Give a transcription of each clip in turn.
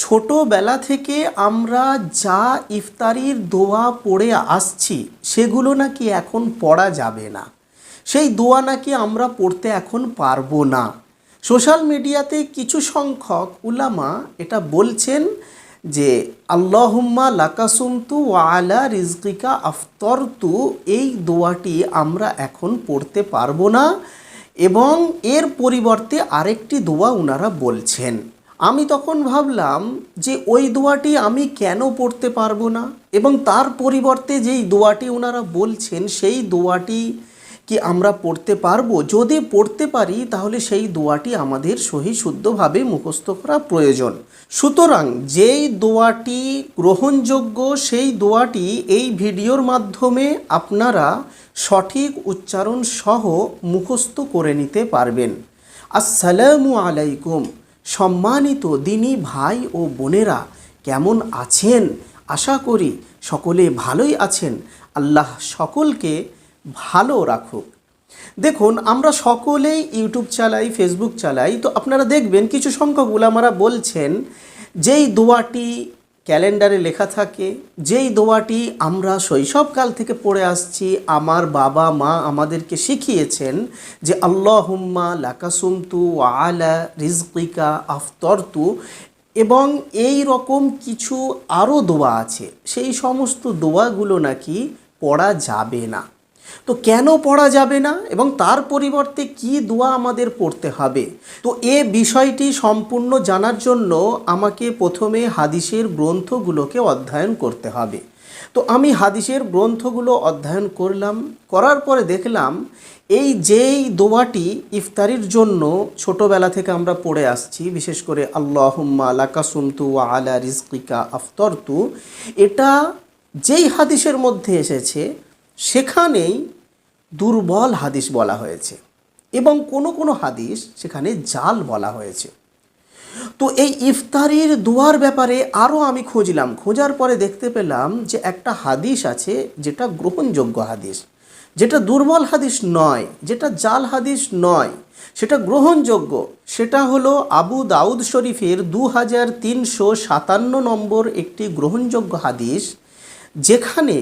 ছোটোবেলা থেকে আমরা যা ইফতারির দোয়া পড়ে আসছি, সেগুলো নাকি এখন পড়া যাবে না। সেই দোয়া নাকি আমরা পড়তে এখন পারব না। সোশ্যাল মিডিয়াতে কিছু সংখ্যক উলামা এটা বলছেন যে, আল্লাহুম্মা লাকাসুমতু ওয়ালা রিজকিকা আফতরতু এই দোয়াটি আমরা এখন পড়তে পারব না। এবং এর পরিবর্তে আরেকটি দোয়া ওনারা বলছেন। আমি তখন ভাবলাম যে ওই দোয়াটি আমি কেন পড়তে পারব না? এবং তার পরিবর্তে যেই দোয়াটি ওনারা বলছেন, সেই দোয়াটি কি আমরা পড়তে পারব? যদি পড়তে পারি, তাহলে সেই দোয়াটি আমাদের সহি শুদ্ধভাবে মুখস্থ করা প্রয়োজন। সুতরাং যেই দোয়াটি গ্রহণযোগ্য, সেই দোয়াটি এই ভিডিওর মাধ্যমে আপনারা সঠিক উচ্চারণ সহ মুখস্থ করে নিতে পারবেন। আসসালামু আলাইকুম। সম্মানিত দিনী ভাই ও বোনেরা কেমন আছেন? আশা করি সকলে ভালোই আছেন। আল্লাহ সকলকে ভালো রাখুক। দেখুন, আমরা সকলেই ইউটিউব চালাই, ফেসবুক চালাই। তো আপনারা দেখবেন, কিছু সংখ্যক আমরা বলছেন, যেই দোয়াটি ক্যালেন্ডারে লেখা থাকে, যেই দোয়াটি আমরা শৈশবকাল থেকে পড়ে আসছি, আমার বাবা মা আমাদেরকে শিখিয়েছেন যে আল্লাহ হুম্মা লাকাসুমতু আলা রিজকিকা আফতরতু এবং এই রকম কিছু আরও দোয়া আছে। সেই সমস্ত দোয়াগুলো নাকি পড়া যাবে না। তো কেন পড়া যাবে না এবং তার পরিবর্তে কি দোয়া আমাদের পড়তে হবে? তো এ বিষয়টি সম্পূর্ণ জানার জন্য আমাকে প্রথমে হাদিসের গ্রন্থগুলোকে অধ্যয়ন করতে হবে। তো আমি হাদিসের গ্রন্থগুলো অধ্যয়ন করলাম, করার পরে দেখলাম এই যেই দোয়াটি ইফতারির জন্য ছোটোবেলা থেকে আমরা পড়ে আসছি, বিশেষ করে আল্লাহুম্মা লাকাসুমতু ওয়া আলা রিজকিকা আফতরতু, এটা যেই হাদিসের মধ্যে এসেছে সেখানেই দুর্বল হাদিস বলা হয়েছে এবং কোনো কোনো হাদিস সেখানে জাল বলা হয়েছে। তো এই ইফতারির দুয়ার ব্যাপারে আরও আমি খুঁজলাম। খোঁজার পরে দেখতে পেলাম যে একটা হাদিস আছে যেটা গ্রহণযোগ্য হাদিস। যেটা দুর্বল হাদিস নয়, যেটা জাল হাদিস নয়, সেটা গ্রহণযোগ্য। সেটা হলো আবু দাউদ শরীফের দু হাজার তিনশো সাতান্ন নম্বর একটি গ্রহণযোগ্য হাদিস, যেখানে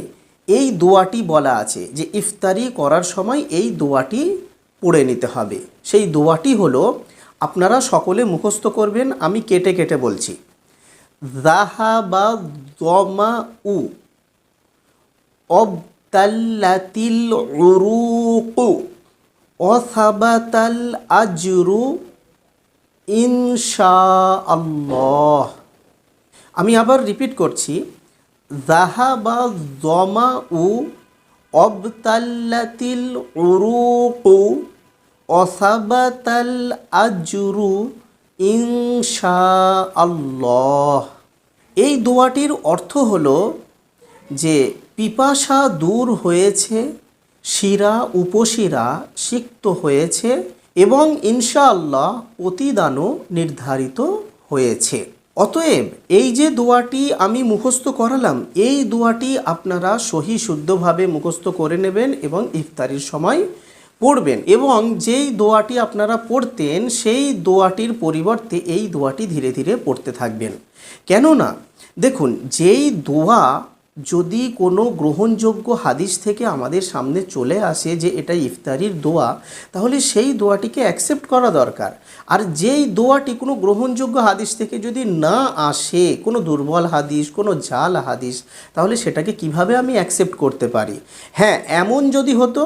এই দোয়াটি বলা আছে যে ইফতারি করার সময় এই দোয়াটি পড়ে নিতে হবে। সেই দোয়াটি হলো, আপনারা সকলে মুখস্থ করবেন, আমি কেটে কেটে বলছি। জাহাবা দমা উ অবতাল্লাতিল অসাবাতাল আজরু ইনশা আল্লাহ আমি আবার রিপিট করছি জাহাবা জমা উ অবতাল্লাতিল ইনশা আল্লাহ এই দোয়াটির অর্থ হলো যে পিপাসা দূর হয়েছে, শিরা উপশিরা সিক্ত হয়েছে এবং ইনশাআল্লাহ প্রতিদানও নির্ধারিত হয়েছে। অতএব এই যে দোয়াটি আমি মুখস্থ করালাম, এই দোয়াটি আপনারা সহি শুদ্ধভাবে মুখস্থ করে নেবেন এবং ইফতারির সময় পড়বেন এবং যেই দোয়াটি আপনারা পড়তেন, সেই দোয়াটির পরিবর্তে এই দোয়াটি ধীরে ধীরে পড়তে থাকবেন। কেননা, দেখুন, যেই দোয়া যদি কোনো গ্রহণযোগ্য হাদিস থেকে আমাদের সামনে চলে আসে যে এটা ইফতারির দোয়া, তাহলে সেই দোয়াটিকে অ্যাকসেপ্ট করা দরকার। আর যেই দোয়াটি কোনো গ্রহণযোগ্য হাদিস থেকে যদি না আসে, কোনো দুর্বল হাদিস, কোনো জাল হাদিস, তাহলে সেটাকে কীভাবে আমি অ্যাকসেপ্ট করতে পারি? হ্যাঁ এমন যদি হতো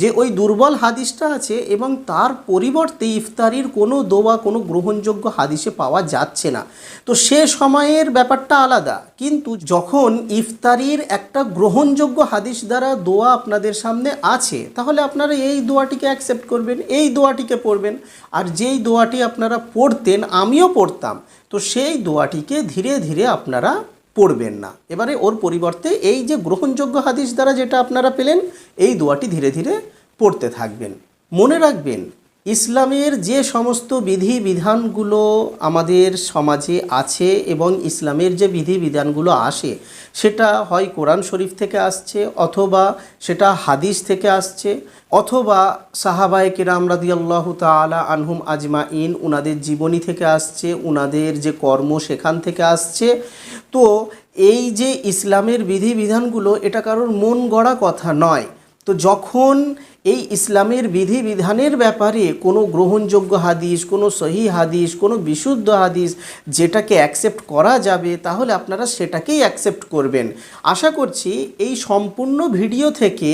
যে ওই দুর্বল হাদিসটা আছে এবং তার পরিবর্তে ইফতারির কোনো দোয়া, কোনো গ্রহণযোগ্য হাদিসে পাওয়া যাচ্ছে না। তো সে সময়ের ব্যাপারটা আলাদা। কিন্তু যখন ইফতারির একটা গ্রহণযোগ্য হাদিস দ্বারা দোয়া আপনাদের সামনে আছে, তাহলে আপনারা এই দোয়াটিকে অ্যাকসেপ্ট করবেন, এই দোয়াটিকে পড়বেন। আর যেই দোয়াটি আপনারা পড়তেন, আমিও পড়তাম। তো সেই দোয়াটিকে ধীরে ধীরে আপনারা পড়বেন না। এবারে ওর পরিবর্তে এই যে গ্রহণযোগ্য হাদিস দ্বারা যেটা আপনারা পেলেন, এই দোয়াটি ধীরে ধীরে পড়তে থাকবেন। মনে রাখবেন ইসলামের যে সমস্ত বিধি বিধানগুলো আমাদের সমাজে আছে এবং ইসলামের যে বিধি বিধানগুলো আসে, সেটা হয় কোরআন শরীফ থেকে আসছে অথবা সেটা হাদিস থেকে আসছে অথবা সাহাবায়ে কিরাম রাদিয়াল্লাহু তাআলা আনহুম আজমা ইন উনাদের জীবনী থেকে আসছে, উনাদের যে কর্ম সেখান থেকে আসছে। তো এই যে ইসলামের বিধি বিধানগুলো এটা কারোর মন গড়া কথা নয়। তো যখন এই ইসলামের বিধি বিধানের ব্যাপারে কোনো গ্রহণযোগ্য হাদিস, কোনো সহি হাদিস, কোনো বিশুদ্ধ হাদিস যেটাকে অ্যাকসেপ্ট করা যাবে, তাহলে আপনারা সেটাকেই অ্যাকসেপ্ট করবেন। আশা করছি এই সম্পূর্ণ ভিডিও থেকে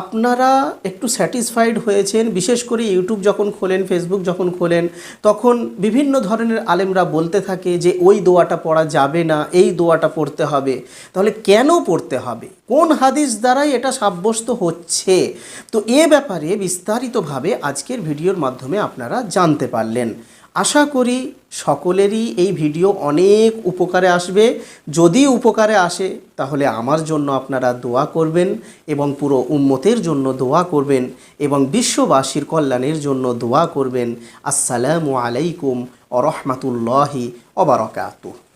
আপনারা একটু স্যাটিসফাইড হয়েছেন। বিশেষ করে ইউটিউব যখন খোলেন ফেসবুক যখন খোলেন, তখন বিভিন্ন ধরনের আলেমরা বলতে থাকে যে, ওই দোয়াটা পড়া যাবে না, এই দোয়াটা পড়তে হবে। তাহলে কেন পড়তে হবে? কোন হাদিস দ্বারাই এটা সাব্যস্ত হচ্ছে? তো এ ব্যাপারে বিস্তারিতভাবে আজকের ভিডিওর মাধ্যমে আপনারা জানতে পারলেন। আশা করি সকলেরই এই ভিডিও অনেক উপকারে আসবে। যদি উপকারে আসে, তাহলে আমার জন্য আপনারা দোয়া করবেন এবং পুরো উম্মতের জন্য দোয়া করবেন এবং বিশ্ববাসীর কল্যাণের জন্য দোয়া করবেন। আসসালামু আলাইকুম অ রহমাতুল্লাহি অবরকাতুহ